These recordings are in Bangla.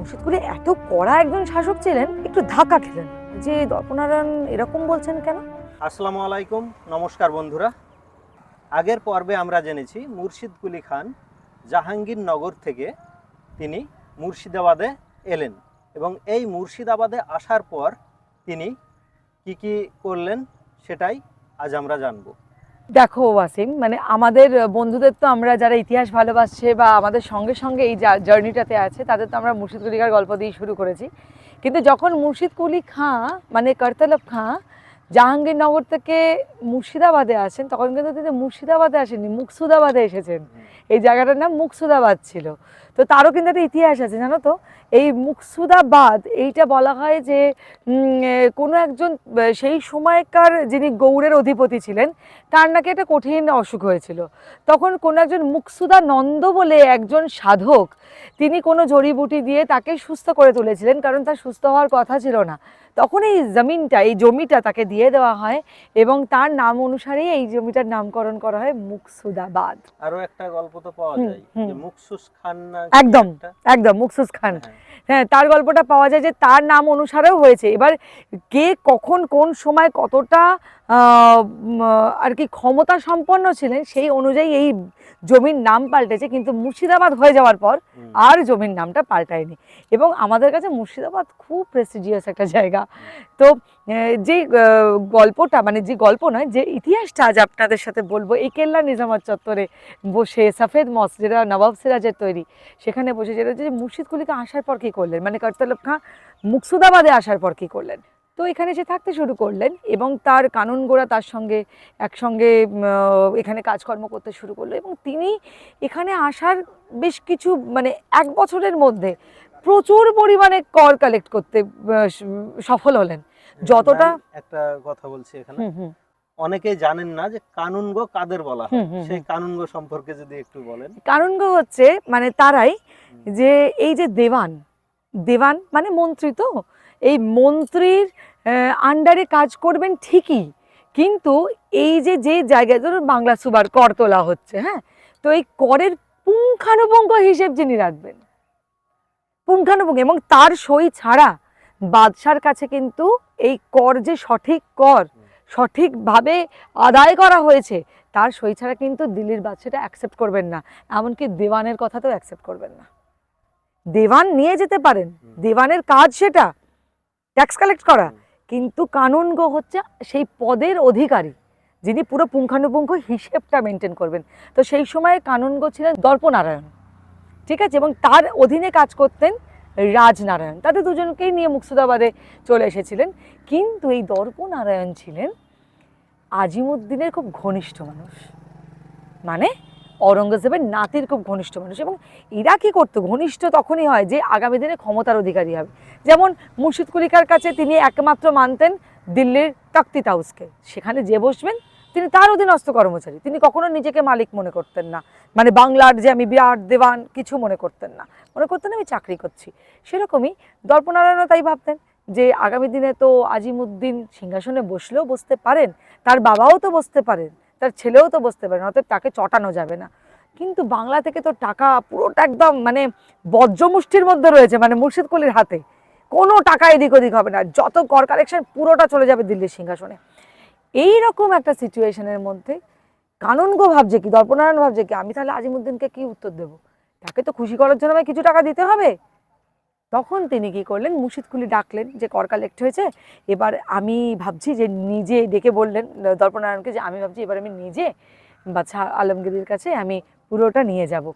মুর্শিদপুরে এত কড়া একজন শাসক ছিলেন, একটু ধাক্কা খেলেন। যে দর্পনারায়ণ এরকম বলছেন কেন? আসসালামু আলাইকুম, নমস্কার বন্ধুরা। আগের পর্বে আমরা জেনেছি মুর্শিদ কুলি খান জাহাঙ্গীরনগর থেকে তিনি মুর্শিদাবাদে এলেন এবং এই মুর্শিদাবাদে আসার পর তিনি কি কি করলেন সেটাই আজ আমরা জানব। দেখো ওয়াসিম মানে আমাদের বন্ধুদের তো আমরা যারা ইতিহাস ভালোবাসছে বা আমাদের সঙ্গে সঙ্গে এই জার্নিটাতে আছে, তাদের তো আমরা মুর্শিদ কুলিকার গল্প দিয়ে শুরু করেছি। কিন্তু যখন মুর্শিদ কুলি খাঁ মানে করতলব খাঁ জাহাঙ্গীরনগর থেকে মুর্শিদাবাদে আসেন তখন কিন্তু তিনি মুর্শিদাবাদে আসেননি মুকসুদাবাদে এসেছেন। এই জায়গাটার নাম মুকসুদাবাদ ছিল। তো তারও কিন্তু একটা ইতিহাস আছে জানো তো? এই মুকসুদাবাদ এইটা বলা হয় যে কোনো একজন সেই সময়কার যিনি গৌড়ের অধিপতি ছিলেন তার নাকি একটা কঠিন অসুখ হয়েছিল। তখন কোনো একজন মুকসুদা নন্দ বলে একজন সাধক তিনি কোনো জড়িবুটি দিয়ে তাকে সুস্থ করে তুলেছিলেন কারণ তার সুস্থ হওয়ার কথা ছিল না। তখন এই জমিনটা এই জমিটা তাকে দিয়ে দেওয়া হয় এবং তার নাম অনুসারে এই জমিটার নামকরণ করা হয় মুকসুদাবাদ আরও একটা গল্প তো পাওয়া যায় যে মুকসুস খান না একদম। একদম মুকসুস খান হ্যাঁ। হ্যাঁ তার গল্পটা পাওয়া যায় যে তার নাম অনুসারেও হয়েছে এবার কে কখন কোন সময় কতটা আর কি ক্ষমতা সম্পন্ন ছিলেন সেই অনুযায়ী এই জমির নাম পাল্টেছে কিন্তু মুর্শিদাবাদ হয়ে যাওয়ার পর আর জমির নামটা পাল্টায়নি। এবং আমাদের কাছে মুর্শিদাবাদ খুব প্রেস্টিজিয়াস একটা জায়গা। তো যে গল্পটা মানে যে গল্প নয় যে ইতিহাসটা আজ আপনাদের সাথে বলব এই কেল্লা নিজামাত চত্বরে বসে সফেদ মস যেটা নবাব সিরাজের তৈরি সেখানে বসে যেটা যে মুর্শিদ কুলিকে আসার পর কী করলেন? মানে করতলব খাঁ মুকসুদাবাদে আসার পর কী করলেন? তো এখানে সে থাকতে শুরু করলেন এবং তার কানুন গোড়া তার সঙ্গে একসঙ্গে এখানে কাজকর্ম করতে শুরু করল এবং তিনি এখানে আসার বেশ কিছু মানে এক বছরের মধ্যে প্রচুর পরিমাণে কর কালেক্ট করতে সফল হলেন। যতটা- একটা কথা বলছি এখানে। অনেকেই জানেন না যে কানুনগো কাদের বলা হয়? সেই। কানুনগো সম্পর্কে যদি একটু বলেন। কারণগ হচ্ছে মানে তারাই যে এই যে দেওয়ান দেওয়ান মানে মন্ত্রী তো এই মন্ত্রীর আন্ডারে কাজ করবেন ঠিকই, কিন্তু এই যে যে জায়গায় ধরুন বাংলা সুবার কর তোলা হচ্ছে হ্যাঁ? তো এই করের পুঙ্খানুপুঙ্খ হিসেব যিনি রাখবেন, পুঙ্খানুপুঙ্খ, এবং তার সই ছাড়া বাদশার কাছে কিন্তু এই কর যে সঠিক কর, সঠিকভাবে আদায় করা হয়েছে, তার সই ছাড়া কিন্তু দিল্লির বাদশাটা অ্যাকসেপ্ট করবেন না, এমনকি দেওয়ানের কথাতেও অ্যাকসেপ্ট করবেন না। দেওয়ান নিয়ে যেতে পারেন, দেওয়ানের কাজ সেটা ট্যাক্স কালেক্ট করা। কিন্তু কানুনগো হচ্ছে সেই পদের অধিকারী, যিনি পুরো পুঙ্খানুপুঙ্খ হিসেবটা মেনটেন করবেন। তো সেই সময় কানুনগো ছিলেন দর্পনারায়ণ, ঠিক আছে? এবং তার অধীনে কাজ করতেন রাজনারায়ণ। তাদের দুজনকেই নিয়ে মুকসুদাবাদে চলে এসেছিলেন। কিন্তু এই দর্পনারায়ণ ছিলেন আজিমুদ্দিনের খুব ঘনিষ্ঠ মানুষ। মানে অরঙ্গজেবের নাতির খুব ঘনিষ্ঠ মানুষ এবং এরা কী করতো? ঘনিষ্ঠ তখনই হয় যে আগামী দিনে ক্ষমতার অধিকারী হবে। যেমন মুর্শিদ কুলিকার কাছে তিনি একমাত্র মানতেন দিল্লির তক্তি তাউসকে। সেখানে যে বসবেন, তিনি তার অধীনস্থ কর্মচারী। তিনি কখনো নিজেকে মালিক মনে করতেন না। মানে বাংলার যে আমি বিরাট দেওয়ান কিছু মনে করতেন না। মনে করতেন আমি চাকরি করছি। সেরকমই দর্পনারায়ণও তাই ভাবতেন যে আগামী দিনে তো আজিমুদ্দিন সিংহাসনে বসলেও বসতে পারেন, তার বাবাও তো বসতে পারেন। তার ছেলেও তো বসতে পারে না, অতএব তাকে চটানো যাবে না। কিন্তু বাংলা থেকে তো টাকা পুরোটা একদম মানে বজ্রমুষ্টির মধ্যে রয়েছে মানে মুর্শিদ কুলির হাতে। কোনো টাকা এদিক ওদিক হবে না, যত কর কালেকশন পুরোটা চলে যাবে দিল্লির সিংহাসনে। এই রকম একটা সিচুয়েশনের মধ্যে কানুনগো ভাবছে কি দর্পনারায়ণ ভাবছে কি, আমি তাহলে আজিমুদ্দিনকে কি উত্তর দেবো? তাকে তো খুশি করার জন্য আমায় কিছু টাকা দিতে হবে? তখন তিনি কি করলেন? মুর্শিদকুলি ডাকলেন যে কর কালেক্ট হয়েছে। এবার আমি ভাবছি যে নিজে ডেকে বললেন দর্পনারায়ণকে যে আমি ভাবছি এবার আমি নিজে বাচ্চা আলমগীরের কাছে আমি পুরোটা নিয়ে যাব।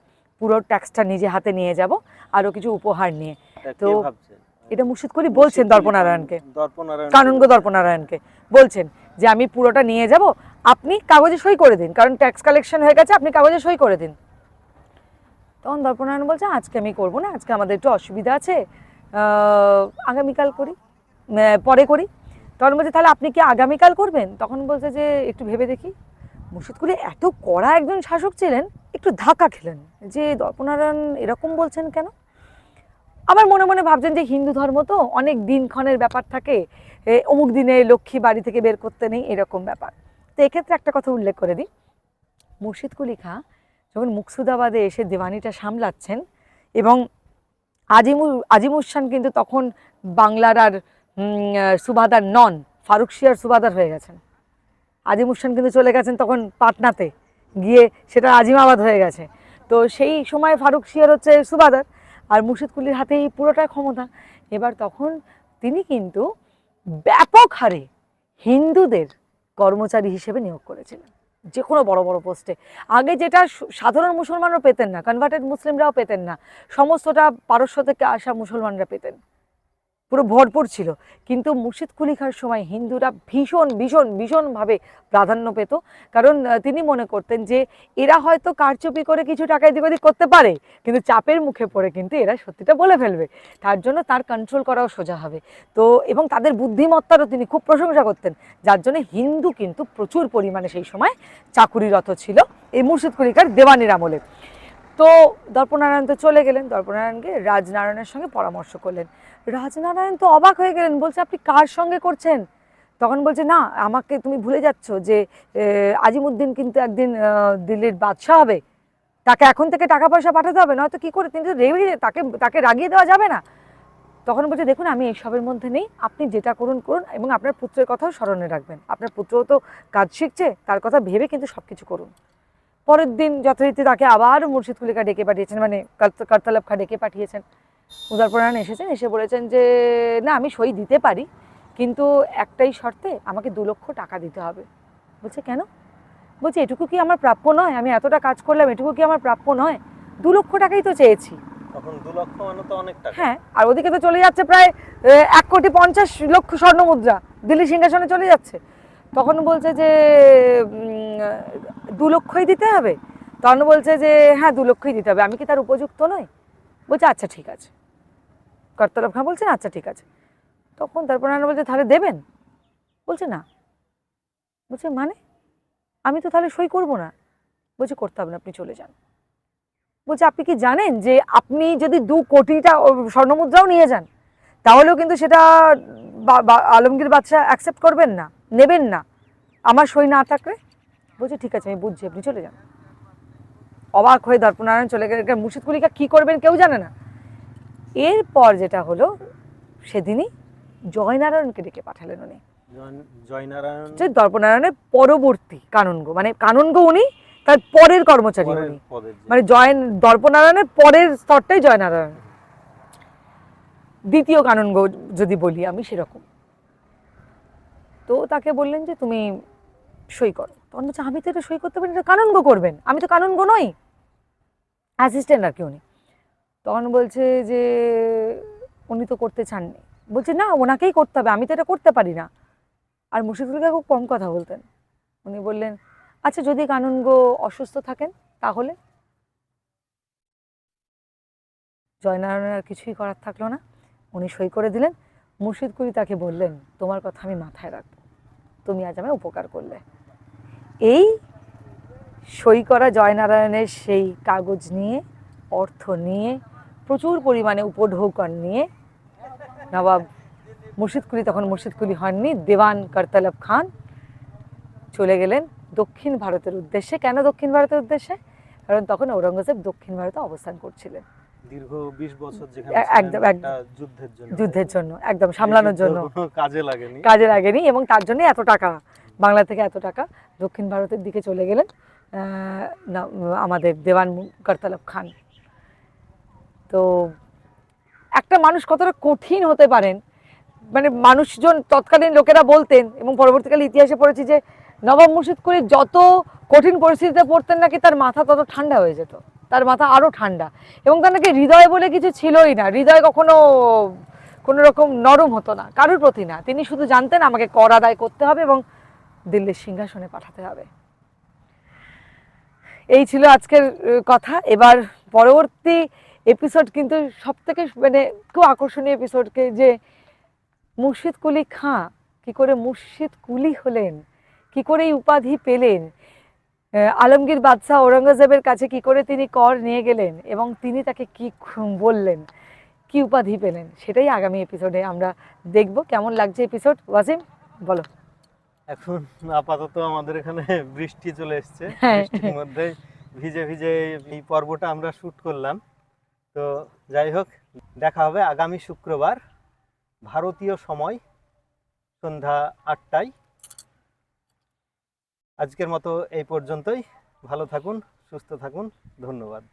পুরো ট্যাক্সটা নিজে হাতে নিয়ে যাব আরও কিছু উপহার নিয়ে। তো এটা মুর্শিদকুলি বলছেন মুর্শিদ কুলি দর্পনারায়ণকে কানুনগো দর্পনারায়ণকে বলছেন যে আমি পুরোটা নিয়ে যাব। আপনি কাগজে সই করে দিন। কারণ ট্যাক্স কালেকশন হয়ে গেছে আপনি কাগজে সই করে দিন। তখন দর্পনারায়ণ বলছে, আজকে আমি করব না, আজকে আমাদের একটু অসুবিধা আছে আগামীকাল করি পরে করি। তখন বলছে, তাহলে আপনি কি আগামীকাল করবেন? তখন বলছে যে, একটু ভেবে দেখি। মুর্শিদকুলি এত কড়া একজন শাসক ছিলেন, একটু ধাক্কা খেলেন যে দর্পনারায়ণ এরকম বলছেন কেন? আবার মনে মনে ভাবছেন যে, হিন্দু ধর্ম তো অনেক দিনক্ষণের ব্যাপার থাকে অমুক দিনে লক্ষ্মী বাড়ি থেকে বের করতে নেই, এরকম ব্যাপার। তো এক্ষেত্রে একটা কথা উল্লেখ করে দিই। মুর্শিদ কুলি খাঁ যখন মুকসুদাবাদে এসে দেওয়ানিটা সামলাচ্ছেন এবং আজিমুল আজিমুস খান কিন্তু তখন বাংলার আর সুবাদার নন, ফারুক শিয়ার সুবাদার হয়ে গেছেন। আজিমুস খান কিন্তু চলে গেছেন তখন পাটনাতে গিয়ে সেটা আজিমাবাদ হয়ে গেছে। তো সেই সময় ফারুক শিয়ার হচ্ছে সুবাদার আর মুর্শিদ কুলির হাতেই পুরোটা ক্ষমতা। এবার তখন তিনি কিন্তু ব্যাপক হারে হিন্দুদের কর্মচারী হিসেবে নিয়োগ করেছিলেন। যে কোনো বড় বড় পোস্টে আগে যেটা সাধারণ মুসলমানরা পেতেন না কনভার্টেড মুসলিমরাও পেতেন না, সমস্তটা পারস্য থেকে আসা মুসলমানরা পেতেন। পুরো ভরপুর ছিল। কিন্তু মুর্শিদ কুলি খার সময় হিন্দুরা ভীষণ ভীষণ, ভীষণভাবে প্রাধান্য পেত। কারণ তিনি মনে করতেন যে, এরা হয়তো কারচুপি করে কিছু টাকা এদিক ওদিক করতে পারে, কিন্তু চাপের মুখে পড়ে কিন্তু এরা সত্যিটা বলে ফেলবে। তার জন্য তার কন্ট্রোল করাও সোজা হবে। তো, এবং তাদের বুদ্ধিমত্তারও তিনি খুব প্রশংসা করতেন। যার জন্য হিন্দু কিন্তু প্রচুর পরিমাণে সেই সময় চাকুরিরত ছিল এই মুর্শিদ কুলিকার দেওয়ানির আমলে। তো দর্পনারায়ণ তো চলে গেলেন দর্পনারায়ণকে রাজনারায়ণের সঙ্গে পরামর্শ করলেন। রাজনারায়ণ তো অবাক হয়ে গেলেন, বলছে, আপনি কার সঙ্গে করছেন? তখন বলছে, না, আমাকে তুমি ভুলে যাচ্ছ যে আজিমুদ্দিন কিন্তু একদিন দিল্লির বাদশাহ হবে। তাকে এখন থেকে টাকা পয়সা পাঠাতে হবে, নয়তো কি করে তিনি তো রেগে তাকে তাকে রাগিয়ে দেওয়া যাবে না। তখন বলছে, দেখুন, আমি এইসবের মধ্যে নেই, আপনি যেটা করুন করুন এবং আপনার পুত্রের কথাও স্মরণে রাখবেন। আপনার পুত্রও তো কাজ শিখছে, তার কথা ভেবে কিন্তু সব কিছু করুন। পরের দিন যথারীতি তাকে আবার মুর্শিদ কুলিকা ডেকে পাঠিয়েছেন মানে কর্ত- কর্তালব খা ডেকে পাঠিয়েছেন। উদারপুরাণ এসেছেন এসে বলেছেন যে না আমি সই দিতে পারি কিন্তু একটাই শর্তে আমাকে দু লক্ষ টাকা দিতে হবে। বলছে কেন? বলছে এটুকু কি আমার প্রাপ্য নয়? আমি এতটা কাজ করলাম এটুকু কি আমার প্রাপ্য নয়? দু লক্ষ টাকাই তো চেয়েছি। তখন দু লক্ষ মানে হ্যাঁ আর ওদিকে তো চলে যাচ্ছে প্রায় এক কোটি পঞ্চাশ লক্ষ স্বর্ণ মুদ্রা দিল্লি সিংহাসনে চলে যাচ্ছে। তখন বলছে যে দু লক্ষই দিতে হবে। তখন বলছে যে হ্যাঁ দু লক্ষই দিতে হবে। আমি কি তার উপযুক্ত নই? বলছে আচ্ছা ঠিক আছে। কর্তারব খাঁ বলছেন আচ্ছা ঠিক আছে। তখন তারপর নানা বলছে, তাহলে দেবেন? বলছে, না। বলছে মানে? আমি তো তাহলে সই করব না। বলছে, করতে হবে না, আপনি চলে যান। বলছে, আপনি কি জানেন যে আপনি যদি দু কোটিটা স্বর্ণমুদ্রাও নিয়ে যান, তাহলেও কিন্তু সেটা আলমগীর বাদশাহ অ্যাকসেপ্ট করবেন না, নেবেন না। আমার সই না থাকলে বলছে ঠিক আছে আমি বুঝছি আপনি চলে যান। অবাক হয়ে দর্পনারায়ণ চলে গেলেন। কারণ মুর্শিদ কুলিকা কী করবেন কেউ জানে না। এরপর যেটা হলো সেদিনই জয়নারায়ণকে ডেকে পাঠালেন উনি। জয়নারায়ণ যে দর্পনারায়ণের পরবর্তী কাননগো মানে কাননগো উনি তার পরের কর্মচারী উনি। মানে জয় দর্পনারায়ণের পরের স্তরটাই জয়নারায়ণ। দ্বিতীয় কাননগো যদি বলি আমি সেরকম। তো তাকে বললেন যে তুমি সই করো। তখন বলছে আমি তো এটা সই করতে পারি এটা কাননগো করবেন। আমি তো কাননগো নই। অ্যাসিস্ট্যান্ট আর কি উনি। তখন বলছে যে, উনি তো করতে চাননি। বলছে, না, ওনাকেই করতে হবে। আমি তো এটা করতে পারি না। আর মুর্শিদুলকে খুব কম কথা বলতেন। উনি বললেন আচ্ছা যদি কাননগো অসুস্থ থাকেন, তাহলে? জয়নারায়ণের আর কিছুই করার থাকল না। উনি সই করে দিলেন। মুর্শিদ কুলি তাকে বললেন, তোমার কথা আমি মাথায় রাখব। তুমি আজ আমায় উপকার করলে। এই সই করা জয়নারায়ণের সেই কাগজ নিয়ে অর্থ নিয়ে প্রচুর পরিমাণে উপঢৌকন নিয়ে নবাব মুর্শিদ কুলি তখন মুর্শিদ কুলি হননি দেওয়ান করতলব খান চলে গেলেন দক্ষিণ ভারতের উদ্দেশ্যে। কেন দক্ষিণ ভারতের উদ্দেশ্যে? কারণ তখন ঔরঙ্গজেব দক্ষিণ ভারতে অবস্থান করছিলেন। দীর্ঘ বিশ বছর যেখানে একদম, যুদ্ধের জন্য। যুদ্ধের জন্য একদম সামলানোর জন্য। কাজে লাগেনি। কাজে লাগেনি এবং তার জন্য এত টাকা বাংলা থেকে এত টাকা দক্ষিণ ভারতের দিকে চলে গেলেন আমাদের দেওয়ান করতলব খান। তো একটা মানুষ কতটা কঠিন হতে পারেন? মানে মানুষজন তৎকালীন লোকেরা বলতেন এবং পরবর্তীকালে ইতিহাসে পড়েছি যে নবাব মুর্শিদ কুলি যত কঠিন পরিস্থিতিতে পড়তেন নাকি তার মাথা তত ঠান্ডা হয়ে যেত, তার মাথা আরও ঠান্ডা এবং তার নাকি হৃদয় বলে কিছু ছিলই না, হৃদয় কখনো কোনো রকম নরম হতো না, কারোর প্রতি না। তিনি শুধু জানতেন আমাকে কর আদায় করতে হবে এবং দিল্লির সিংহাসনে পাঠাতে হবে। এই ছিল আজকের কথা। এবার পরবর্তী এপিসোড কিন্তু সব থেকে মানে খুব আকর্ষণীয় এপিসোডকে যে মুর্শিদ কুলি খাঁ কি করে মুর্শিদ কুলি হলেন, কি করে এই উপাধি পেলেন আলমগীর বাদশাহ ঔরঙ্গজেবের কাছে কি করে তিনি কর নিয়ে গেলেন এবং তিনি তাকে কি বললেন, কি উপাধি পেলেন, সেটাই আগামী এপিসোডে আমরা দেখব। কেমন লাগছে এপিসোড ওয়াজিম বলো। এখন আপাতত আমাদের এখানে বৃষ্টি চলে এসছে। হ্যাঁ। বৃষ্টির মধ্যে ভিজে ভিজে এই পর্বটা আমরা শুট করলাম। তো যাই হোক দেখা হবে আগামী শুক্রবার ভারতীয় সময় সন্ধ্যা আটটায়। আজকের মতো এই পর্যন্তই। ভালো থাকুন সুস্থ থাকুন। ধন্যবাদ।